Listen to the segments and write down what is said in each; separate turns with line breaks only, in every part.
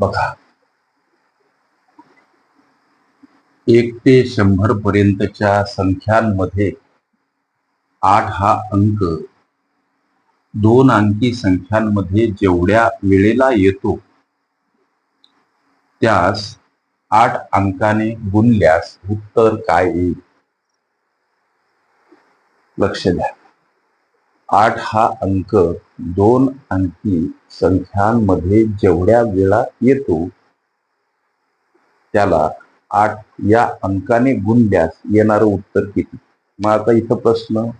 बघा. एक ते शंभर पर्यंतच्या संख्यांमध्ये आठ हा अंक दोन अंकी संख्यांमध्ये जेवढ्या वेळेला येतो त्यास आठ अंकाने गुणल्यास उत्तर काय येईल? लक्ष द्या. आठ हा अंक दोन अंकी संख्यांमध्ये जेवढ्या वेळा येतो त्याला आठ या अंकाने गुणल्यास येणारं उत्तर किती? मग आता इथं प्रश्न.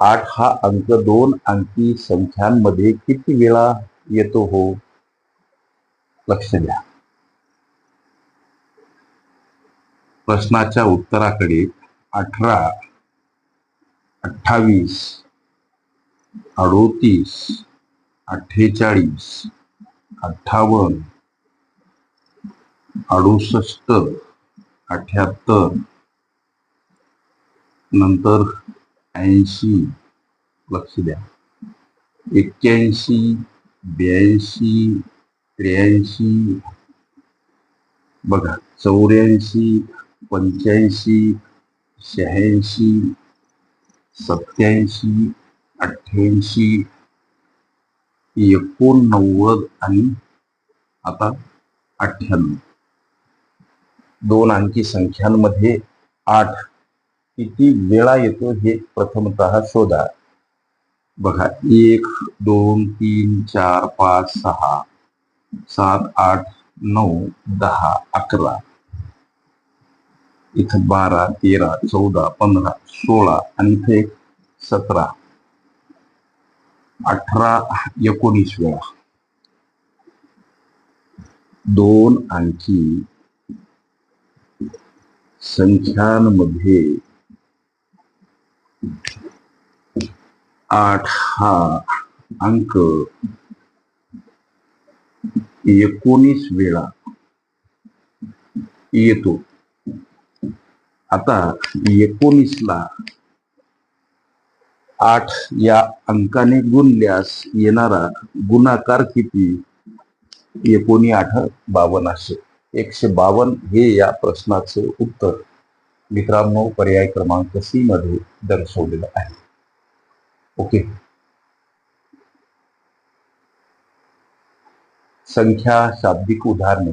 आठ हा अंक दोन अंकी संख्यांमध्ये किती वेळा येतो हो? लक्ष द्या. प्रश्नाच्या उत्तराकडे अठरा अठ्ठावीस अडोतीस अठ्ठेचाळीस अठ्ठावन्न अडुसष्ट अठ्याहत्तर नंतर ऐंशी लक्ष द्या. एक्क्याऐंशी ब्याऐंशी त्र्याऐंशी बघा चौऱ्याऐंशी पंच्याऐंशी शहाऐंशी सत्याऐंशी अठ्ठ्याऐंशी एकोणनव्वद आणि आता अठ्ठ्याण्णव. दोन अंकी संख्यांमध्ये आठ किती वेळा येतो हे प्रथमतः शोधा. बघा एक दोन तीन चार पाच सहा सात आठ नऊ दहा अकरा. इथं बारा तेरा चौदा पंधरा सोळा आणि इथे एक सतरा अठरा एकोणीस वेळा. दोन अंकी संख्यांमध्ये आठ हा अंक एकोणीस वेळा येतो. आता एकोणीसला आठ या अंकाने गुणल्यास येणारा गुणाकार किती? एकोणी आठ बावन्न असे एकशे बावन्न हे या प्रश्नाचे उत्तर मित्रांनो पर्याय क्रमांक सी मध्ये दर्शवलेलं आहे. ओके. संख्या शाब्दिक उदाहरणे.